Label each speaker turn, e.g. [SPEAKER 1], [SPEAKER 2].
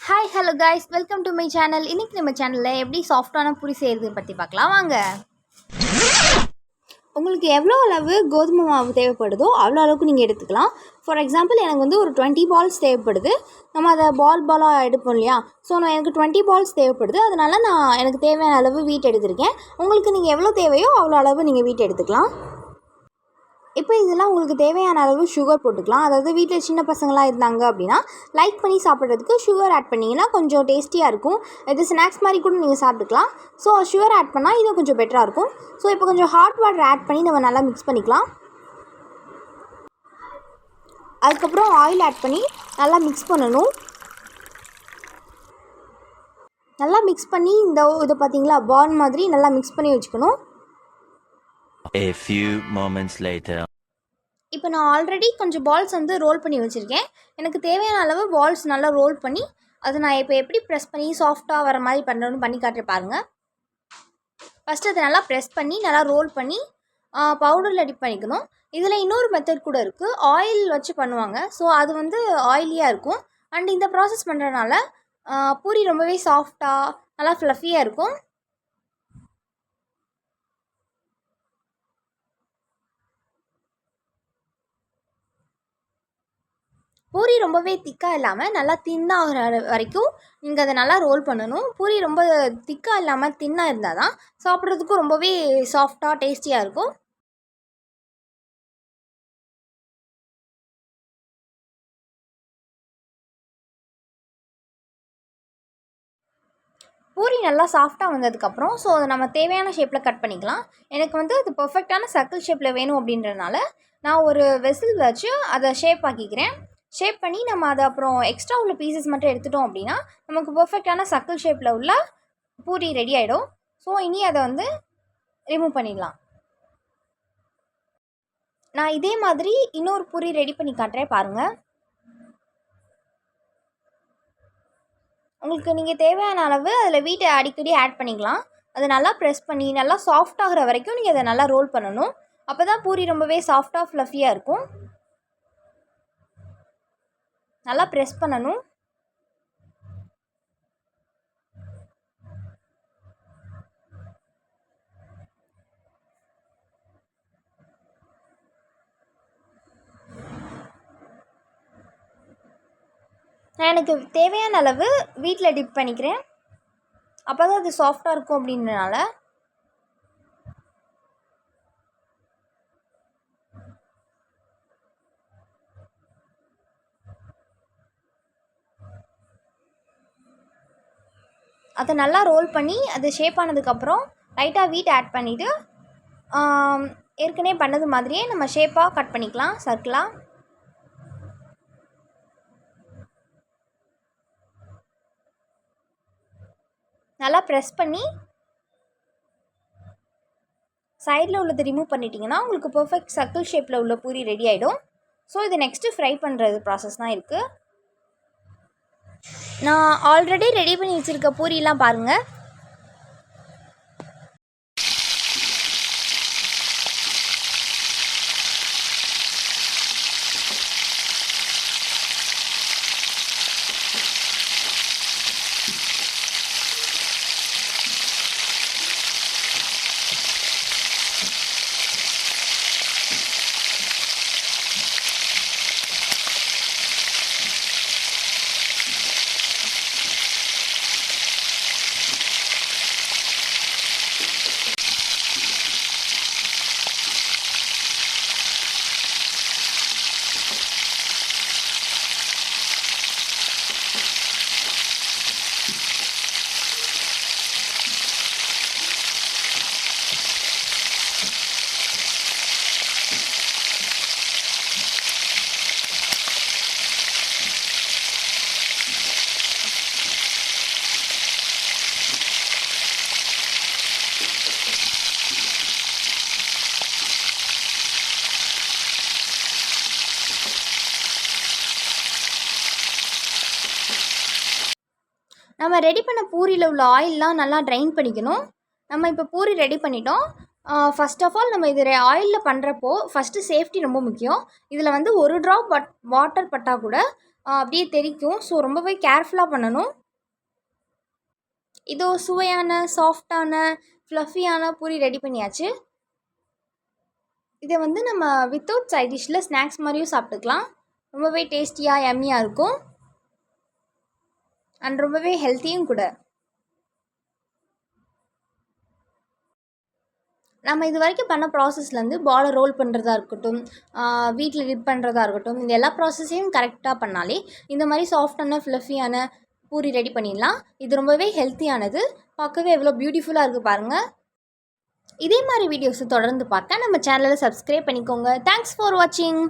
[SPEAKER 1] Hi hello guys welcome to my channel இன்னைக்கு நம்ம சேனலில் எப்படி சாஃப்டான புரி செய்கிறது பற்றி பார்க்கலாம். வாங்க. உங்களுக்கு எவ்வளோ அளவு கோதுமை மாவு தேவைப்படுதோ அவ்வளோ அளவுக்கு நீங்கள் எடுத்துக்கலாம். ஃபார் எக்ஸாம்பிள் எனக்கு வந்து ஒரு டுவெண்ட்டி பால்ஸ் தேவைப்படுது. நம்ம அதை பால் பாலாக எடுப்போம் இல்லையா? ஸோ நான் எனக்கு டுவெண்ட்டி பால்ஸ் தேவைப்படுது. அதனால நான் எனக்கு தேவையான அளவு வீட் எடுத்திருக்கேன். உங்களுக்கு நீங்கள் எவ்வளோ தேவையோ அவ்வளோ அளவு நீங்கள் வீட் எடுத்துக்கலாம். இப்போ இதெல்லாம் உங்களுக்கு தேவையான அளவு சுகர் போட்டுக்கலாம். அதாவது வீட்டில் சின்ன பசங்களாம் இருந்தாங்க அப்படின்னா லைக் பண்ணி சாப்பிட்றதுக்கு சுகர் ஆட் பண்ணிங்கன்னா கொஞ்சம் டேஸ்டியாக இருக்கும். இது ஸ்நாக்ஸ் மாதிரி கூட நீங்கள் சாப்பிட்டுக்கலாம். ஸோ சுகர் ஆட் பண்ணால் இன்னும் கொஞ்சம் பெட்டராக இருக்கும். ஸோ இப்போ கொஞ்சம் ஹாட் வாட்டர் ஆட் பண்ணி நம்ம நல்லா மிக்ஸ் பண்ணிக்கலாம். அதுக்கப்புறம் ஆயில் ஆட் பண்ணி நல்லா மிக்ஸ் பண்ணணும். நல்லா மிக்ஸ் பண்ணி இந்த இதை பார்த்தீங்களா பால் மாதிரி நல்லா மிக்ஸ் பண்ணி வச்சுக்கணும்.
[SPEAKER 2] A few moments later.
[SPEAKER 1] இப்போ நான் ஆல்ரெடி கொஞ்சம் பால்ஸ் வந்து ரோல் பண்ணி வச்சுருக்கேன். எனக்கு தேவையான அளவு பால்ஸ் நல்லா ரோல் பண்ணி அதை நான் இப்போ எப்படி ப்ரெஸ் பண்ணி சாஃப்டாக வர மாதிரி பண்ணுறேன்னு பண்ணி காட்டுறேன் பாருங்கள் ஃபஸ்ட்டு அதை நல்லா ப்ரெஸ் பண்ணி நல்லா ரோல் பண்ணி பவுடரில் டிப் பண்ணிக்கணும். இதில் இன்னொரு மெத்தட் கூட இருக்குது ஆயில் வச்சு பண்ணுவாங்க. ஸோ அது வந்து ஆயிலியாக இருக்கும். அண்ட் இந்த ப்ராசஸ் பண்ணுறதுனால பூரி ரொம்பவே சாஃப்டாக நல்லா ஃப்ளஃபியாக இருக்கும். பூரி ரொம்பவே திக்காக இல்லாமல் நல்லா தின்னாகிற வரைக்கும் நீங்கள் அதை நல்லா ரோல் பண்ணணும். பூரி ரொம்ப திக்காக இல்லாமல் தின்னாக இருந்தால் தான் சாப்பிட்றதுக்கும் ரொம்பவே சாஃப்டாக டேஸ்டியாக இருக்கும். பூரி நல்லா சாஃப்டாக வந்ததுக்கப்புறம் ஸோ அதை நம்ம தேவையான ஷேப்பில் கட் பண்ணிக்கலாம். எனக்கு வந்து அது பர்ஃபெக்டான சர்க்கிள் ஷேப்பில் வேணும் அப்படின்றனால நான் ஒரு வெசில் வச்சு அதை ஷேப் ஆக்கிக்கிறேன். ஷேப் பண்ணி நம்ம அதை அப்புறம் எக்ஸ்ட்ரா உள்ள பீசஸ் மட்டும் எடுத்துட்டோம் அப்படின்னா நமக்கு பர்ஃபெக்டான சர்க்கிள் ஷேப்பில் உள்ள பூரி ரெடி ஆகிடும் ஸோ இனி அதை வந்து ரிமூவ் பண்ணிடலாம். நான் இதே மாதிரி இன்னொரு பூரி ரெடி பண்ணி காட்டுறேன் பாருங்கள் உங்களுக்கு நீங்கள் தேவையான அளவு அதில் வீட்டை அடிக்கடி ஆட் பண்ணிக்கலாம். அதை நல்லா ப்ரெஸ் பண்ணி நல்லா சாஃப்ட் ஆகிற வரைக்கும் நீங்கள் அதை நல்லா ரோல் பண்ணணும். அப்போ தான் பூரி ரொம்பவே சாஃப்டாக ஃப்ளஃபியாக இருக்கும். நல்லா ப்ரெஸ் பண்ணணும். நான் எனக்கு தேவையான அளவு வீட்டில் டிப் பண்ணிக்கிறேன். அப்போ தான் அது சாஃப்டாக இருக்கும் அப்படின்றனால. அதை நல்லா ரோல் பண்ணி அது ஷேப் ஆனதுக்கப்புறம் லைட்டாக வீட் ஆட் பண்ணிவிட்டு ஏற்கனவே பண்ணது மாதிரியே நம்ம ஷேப்பாக கட் பண்ணிக்கலாம் சர்க்கிளாக நல்லா ப்ரெஸ் பண்ணி சைடில் உள்ளதை ரிமூவ் பண்ணிட்டீங்கன்னா உங்களுக்கு பர்ஃபெக்ட் சர்க்கிள் ஷேப்பில் உள்ள பூரி ரெடி ஆகிடும் ஸோ இது நெக்ஸ்ட்டு ஃப்ரை பண்ணுறது ப்ராசஸ் தான் இருக்குது நான் ஆல்ரெடி ரெடி பண்ணி வச்சுருக்க பூரிலாம் பாருங்கள் நம்ம ரெடி பண்ண பூரியில் உள்ள ஆயிலெலாம் நல்லா ட்ரைன் பண்ணிக்கணும். நம்ம இப்போ பூரி ரெடி பண்ணிட்டோம். ஃபஸ்ட் ஆஃப் ஆல் நம்ம இது ஆயிலில் பண்ணுறப்போ ஃபஸ்ட்டு சேஃப்டி ரொம்ப முக்கியம். இதில் வந்து ஒரு ட்ராப் பட் வாட்டர் பட்டால் கூட அப்படியே தெரிக்கும் ஸோ ரொம்பவே கேர்ஃபுல்லாக பண்ணணும். இதோ சுவையான சாஃப்டான ஃப்ளஃபியான பூரி ரெடி பண்ணியாச்சு. இதை வந்து நம்ம வித்தவுட் சைட் டிஷ்ஷில் ஸ்நாக்ஸ் மாதிரியும் சாப்பிட்டுக்கலாம். ரொம்பவே டேஸ்டியாக எம்மியாக இருக்கும். அண்ட் ரொம்பவே ஹெல்த்தியும் கூட. நம்ம இது வரைக்கும் பண்ண ப்ராசஸ்லேருந்து பாலை ரோல் பண்ணுறதா இருக்கட்டும் வீட்டில் ரிட் பண்ணுறதா இருக்கட்டும் இந்த எல்லா ப்ராசஸையும் கரெக்டாக பண்ணாலே இந்த மாதிரி சாஃப்டான ஃப்ளஃபியான பூரி ரெடி பண்ணிடலாம். இது ரொம்பவே ஹெல்த்தியானது பார்க்கவே எவ்வளோ பியூட்டிஃபுல்லாக இருக்குது பாருங்கள் இதே மாதிரி வீடியோஸ் தொடர்ந்து பார்க்க நம்ம சேனலில் சப்ஸ்கிரைப் பண்ணிக்கோங்க. தேங்க்ஸ் ஃபார் வாட்சிங்